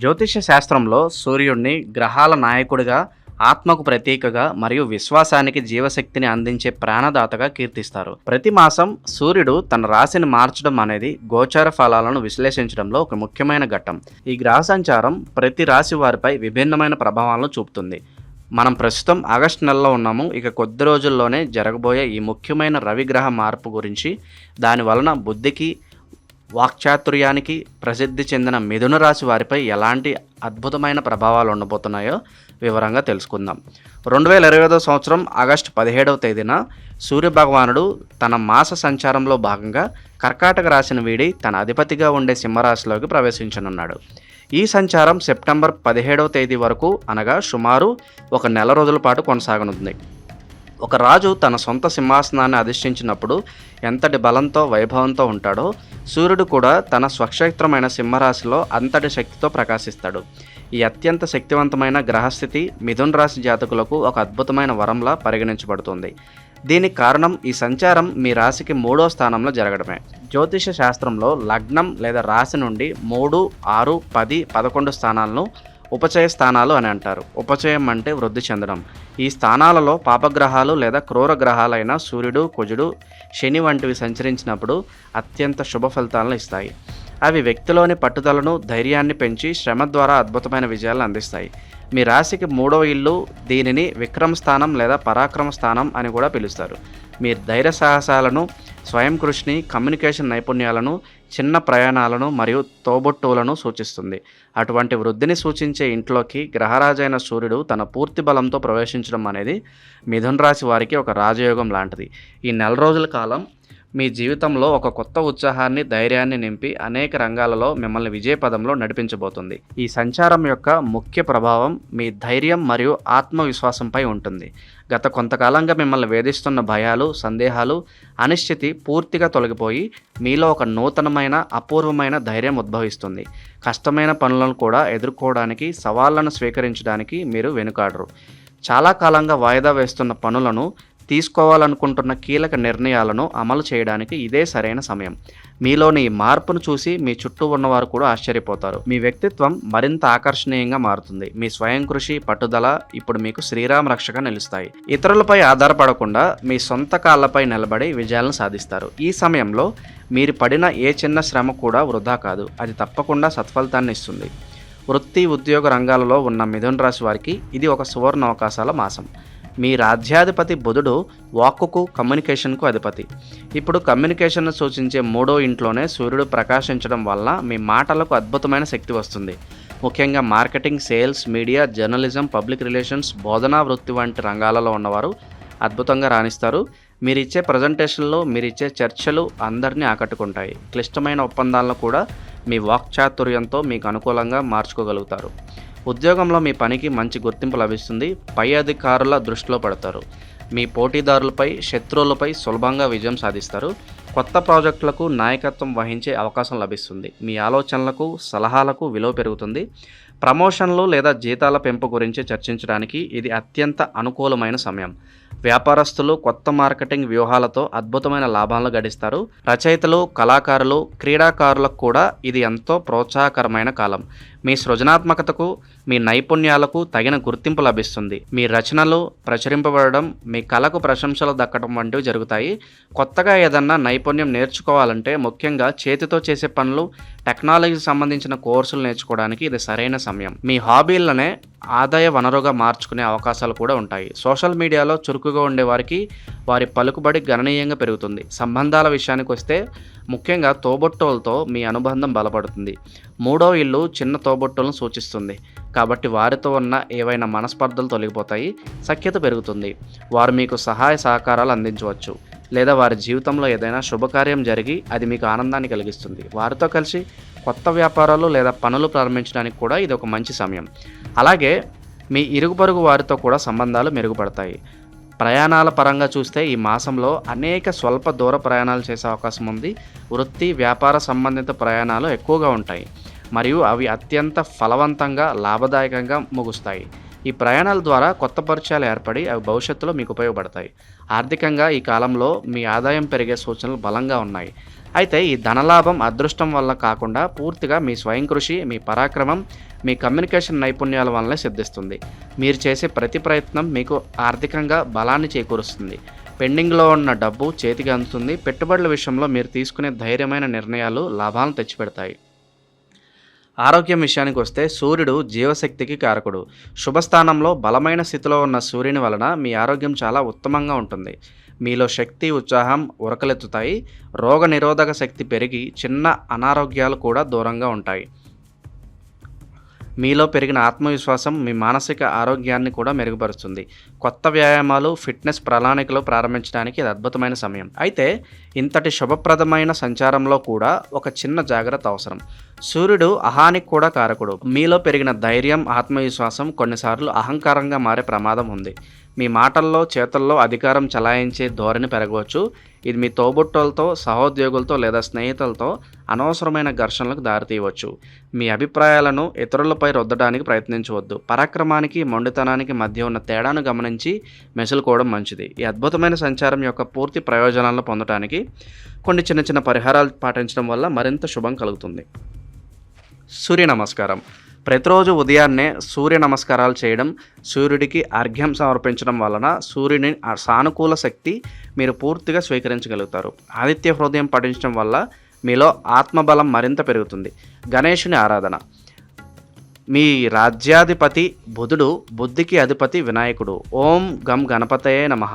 జ్యోతిష శాస్త్రంలో సూర్యుడిని గ్రహాల నాయకుడిగా ఆత్మకు ప్రతీకగా మరియు విశ్వాసానికి జీవశక్తిని అందించే ప్రాణదాతగా కీర్తిస్తారు. ప్రతి మాసం సూర్యుడు తన రాశిని మార్చడం అనేది గోచార ఫలాలను విశ్లేషించడంలో ఒక ముఖ్యమైన ఘట్టం. ఈ గ్రహ సంచారం ప్రతి రాశి వారిపై విభిన్నమైన ప్రభావాలను చూపుతుంది. మనం ప్రస్తుతం ఆగస్టు నెలలో ఉన్నాము. ఇక కొద్ది రోజుల్లోనే జరగబోయే ఈ ముఖ్యమైన రవిగ్రహ మార్పు గురించి దాని వలన బుద్ధికి వాక్చాతుర్యానికి ప్రసిద్ధి చెందిన మిథున రాశి వారిపై ఎలాంటి అద్భుతమైన ప్రభావాలు ఉండబోతున్నాయో వివరంగా తెలుసుకుందాం. రెండు వేల ఇరవై ఐదో సంవత్సరం ఆగస్టు పదిహేడవ తేదీన సూర్యభగవానుడు తన మాస సంచారంలో భాగంగా కర్కాటక రాశిని వీడి తన అధిపతిగా ఉండే సింహరాశిలోకి ప్రవేశించనున్నాడు. ఈ సంచారం సెప్టెంబర్ పదిహేడవ తేదీ వరకు అనగా సుమారు ఒక నెల రోజుల పాటు కొనసాగనుంది. ఒక రాజు తన సొంత సింహాసనాన్ని అధిష్ఠించినప్పుడు ఎంతటి బలంతో వైభవంతో ఉంటాడో సూర్యుడు కూడా తన స్వక్షేత్రమైన సింహరాశిలో అంతటి శక్తితో ప్రకాశిస్తాడు. ఈ అత్యంత శక్తివంతమైన గ్రహస్థితి మిథున్ రాశి జాతకులకు ఒక అద్భుతమైన వరంలా పరిగణించబడుతుంది. దీనికి కారణం ఈ సంచారం మీ రాశికి మూడో స్థానంలో జరగడమే. జ్యోతిష శాస్త్రంలో లగ్నం లేదా రాశి నుండి మూడు ఆరు పది పదకొండు స్థానాలను ఉపచయ స్థానాలు అని అంటారు. ఉపచయం అంటే వృద్ధి చెందడం. ఈ స్థానాలలో పాపగ్రహాలు లేదా క్రూర గ్రహాలైన సూర్యుడు కుజుడు శని వంటివి సంచరించినప్పుడు అత్యంత శుభ ఫలితాలను ఇస్తాయి. అవి వ్యక్తిలోని పట్టుదలను ధైర్యాన్ని పెంచి శ్రమ ద్వారా అద్భుతమైన విజయాలను అందిస్తాయి. మీ రాశికి మూడవ ఇల్లు దీనిని విక్రమ స్థానం లేదా పరాక్రమ స్థానం అని కూడా పిలుస్తారు. మీ ధైర్య సాహసాలను స్వయం కృషిని కమ్యూనికేషన్ నైపుణ్యాలను చిన్న ప్రయాణాలను మరియు తోబొట్టువులను సూచిస్తుంది. అటువంటి వృద్ధిని సూచించే ఇంట్లోకి గ్రహరాజైన సూర్యుడు తన పూర్తి బలంతో ప్రవేశించడం అనేది మిథున రాశి వారికి ఒక రాజయోగం లాంటిది. ఈ నెల రోజుల కాలం మీ జీవితంలో ఒక కొత్త ఉత్సాహాన్ని ధైర్యాన్ని నింపి అనేక రంగాలలో మిమ్మల్ని విజయపదంలో నడిపించబోతుంది. ఈ సంచారం యొక్క ముఖ్య ప్రభావం మీ ధైర్యం మరియు ఆత్మవిశ్వాసంపై ఉంటుంది. గత కొంతకాలంగా మిమ్మల్ని వేధిస్తున్న భయాలు సందేహాలు అనిశ్చితి పూర్తిగా తొలగిపోయి మీలో ఒక నూతనమైన అపూర్వమైన ధైర్యం ఉద్భవిస్తుంది. కష్టమైన పనులను కూడా ఎదుర్కోవడానికి సవాళ్ళను స్వీకరించడానికి మీరు వెనుకాడరు. చాలా కాలంగా వాయిదా వేస్తున్న పనులను తీసుకోవాలనుకుంటున్న కీలక నిర్ణయాలను అమలు చేయడానికి ఇదే సరైన సమయం. మీలోని ఈ మార్పును చూసి మీ చుట్టూ ఉన్నవారు కూడా ఆశ్చర్యపోతారు. మీ వ్యక్తిత్వం మరింత ఆకర్షణీయంగా మారుతుంది. మీ స్వయం కృషి పట్టుదల ఇప్పుడు మీకు శ్రీరామ రక్షగా నిలుస్తాయి. ఇతరులపై ఆధారపడకుండా మీ సొంత కాళ్ళపై నిలబడి విజయాలను సాధిస్తారు. ఈ సమయంలో మీరు పడిన ఏ చిన్న శ్రమ కూడా వృధా కాదు. అది తప్పకుండా సత్ఫలితాన్ని ఇస్తుంది. వృత్తి ఉద్యోగ రంగాలలో ఉన్న మిథున రాశి వారికి ఇది ఒక సువర్ణ అవకాశాల మాసం. మీ రాజ్యాధిపతి బుధుడు వాక్కుకు కమ్యూనికేషన్కు అధిపతి. ఇప్పుడు కమ్యూనికేషన్ను సూచించే మూడో ఇంట్లోనే సూర్యుడు ప్రకాశించడం వల్ల మీ మాటలకు అద్భుతమైన శక్తి వస్తుంది. ముఖ్యంగా marketing sales media journalism public relations బోధనా వృత్తి వంటి రంగాలలో ఉన్నవారు అద్భుతంగా రాణిస్తారు. మీరిచ్చే ప్రజెంటేషన్లో మీరిచ్చే చర్చలు అందరినీ ఆకట్టుకుంటాయి. క్లిష్టమైన ఒప్పందాలను కూడా మీ వాక్చాతుర్యంతో మీకు అనుకూలంగా మార్చుకోగలుగుతారు. ఉద్యోగంలో మీ పనికి మంచి గుర్తింపు లభిస్తుంది. పై అధికారుల దృష్టిలో పడతారు. మీ పోటీదారులపై శత్రువులపై సులభంగా విజయం సాధిస్తారు. కొత్త ప్రాజెక్టులకు నాయకత్వం వహించే అవకాశం లభిస్తుంది. మీ ఆలోచనలకు సలహాలకు విలువ పెరుగుతుంది. ప్రమోషన్లు లేదా జీతాల పెంపు గురించి చర్చించడానికి ఇది అత్యంత అనుకూలమైన సమయం. వ్యాపారస్తులు కొత్త మార్కెటింగ్ వ్యూహాలతో అద్భుతమైన లాభాలను గడిస్తారు. రచయితలు కళాకారులు క్రీడాకారులకు కూడా ఇది ఎంతో ప్రోత్సాహకరమైన కాలం. మీ సృజనాత్మకతకు మీ నైపుణ్యాలకు తగిన గుర్తింపు లభిస్తుంది. మీ రచనలు ప్రచురింపబడడం మీ కళకు ప్రశంసలు దక్కడం వంటివి జరుగుతాయి. కొత్తగా ఏదన్నా నైపుణ్యం నేర్చుకోవాలంటే ముఖ్యంగా చేతితో చేసే పనులు టెక్నాలజీకి సంబంధించిన కోర్సులు నేర్చుకోవడానికి ఇది సరైన సమయం. మీ హాబీలనే ఆదాయ వనరుగా మార్చుకునే అవకాశాలు కూడా ఉంటాయి. సోషల్ మీడియాలో చురుకుగా ఉండే వారికి వారి పలుకుబడి గణనీయంగా పెరుగుతుంది. సంబంధాల విషయానికి వస్తే ముఖ్యంగా తోబొట్టులతో మీ అనుబంధం బలపడుతుంది. మూడో ఇల్లు చిన్న తోబొట్టులను సూచిస్తుంది. కాబట్టి వారితో ఉన్న ఏవైనా మనస్పర్ధలు తొలగిపోతాయి. సఖ్యత పెరుగుతుంది. వారు మీకు సహాయ సహకారాలు అందించవచ్చు. లేదా వారి జీవితంలో ఏదైనా శుభకార్యం జరిగి అది మీకు ఆనందాన్ని కలిగిస్తుంది. వారితో కలిసి కొత్త వ్యాపారాలు లేదా పనులు ప్రారంభించడానికి కూడా ఇది ఒక మంచి సమయం. అలాగే మీ ఇరుగు పొరుగు వారితో కూడా సంబంధాలు మెరుగుపడతాయి. ప్రయాణాల పరంగా చూస్తే ఈ మాసంలో అనేక స్వల్ప దూర ప్రయాణాలు చేసే అవకాశం ఉంది. వృత్తి వ్యాపార సంబంధిత ప్రయాణాలు ఎక్కువగా ఉంటాయి. మరియు అవి అత్యంత ఫలవంతంగా లాభదాయకంగా ముగుస్తాయి. ఈ ప్రయాణాల ద్వారా కొత్త పరిచయాలు ఏర్పడి అవి భవిష్యత్తులో మీకు ఉపయోగపడతాయి. ఆర్థికంగా ఈ కాలంలో మీ ఆదాయం పెరిగే సూచనలు బలంగా ఉన్నాయి. అయితే ఈ ధనలాభం అదృష్టం వల్ల కాకుండా పూర్తిగా మీ స్వయం కృషి మీ పరాక్రమం మీ కమ్యూనికేషన్ నైపుణ్యాల వల్లనే సిద్ధిస్తుంది. మీరు చేసే ప్రతి ప్రయత్నం మీకు ఆర్థికంగా బలాన్ని చేకూరుస్తుంది. పెండింగ్లో ఉన్న డబ్బు చేతికి అందుతుంది. పెట్టుబడుల విషయంలో మీరు తీసుకునే ధైర్యమైన నిర్ణయాలు లాభాలను తెచ్చిపెడతాయి. ఆరోగ్యం విషయానికి వస్తే సూర్యుడు జీవశక్తికి కారకుడు. శుభస్థానంలో బలమైన స్థితిలో ఉన్న సూర్యుని వలన మీ ఆరోగ్యం చాలా ఉత్తమంగా ఉంటుంది. మీలో శక్తి ఉత్సాహం ఉరకలెత్తుతాయి. రోగ నిరోధక శక్తి పెరిగి చిన్న అనారోగ్యాలు కూడా దూరంగా ఉంటాయి. మీలో పెరిగిన ఆత్మవిశ్వాసం మీ మానసిక ఆరోగ్యాన్ని కూడా మెరుగుపరుస్తుంది. కొత్త వ్యాయామాలు ఫిట్నెస్ ప్రణాళికలు ప్రారంభించడానికి ఇది అద్భుతమైన సమయం. అయితే ఇంతటి శుభప్రదమైన సంచారంలో కూడా ఒక చిన్న జాగ్రత్త అవసరం. సూర్యుడు అహానికి కూడా కారకుడు. మీలో పెరిగిన ధైర్యం ఆత్మవిశ్వాసం కొన్నిసార్లు అహంకారంగా మారే ప్రమాదం ఉంది. మీ మాటల్లో చేతల్లో అధికారం చలాయించే ధోరణి పెరగవచ్చు. ఇది మీ తోబుట్టులతో సహోద్యోగులతో లేదా స్నేహితులతో అనవసరమైన ఘర్షణలకు దారితీయవచ్చు. మీ అభిప్రాయాలను ఇతరులపై రుద్దడానికి ప్రయత్నించవద్దు. పరాక్రమానికి మొండితనానికి మధ్య ఉన్న తేడాను గమనించి మెసులుకోవడం మంచిది. ఈ అద్భుతమైన సంచారం యొక్క పూర్తి ప్రయోజనాలను పొందడానికి కొన్ని చిన్న చిన్న పరిహారాలు పాటించడం వల్ల మరింత శుభం కలుగుతుంది. సూర్య నమస్కారం. ప్రతిరోజు ఉదయాన్నే సూర్య నమస్కారాలు చేయడం సూర్యుడికి అర్ఘ్యం సమర్పించడం వలన సూర్యుని సానుకూల శక్తి మీరు పూర్తిగా స్వీకరించగలుగుతారు. ఆదిత్య హృదయం పఠించడం వల్ల మీలో ఆత్మబలం మరింత పెరుగుతుంది. గణేషుని ఆరాధన. మీ రాజ్యాధిపతి బుధుడు బుద్ధికి అధిపతి వినాయకుడు. ఓం గం గణపతయే నమః.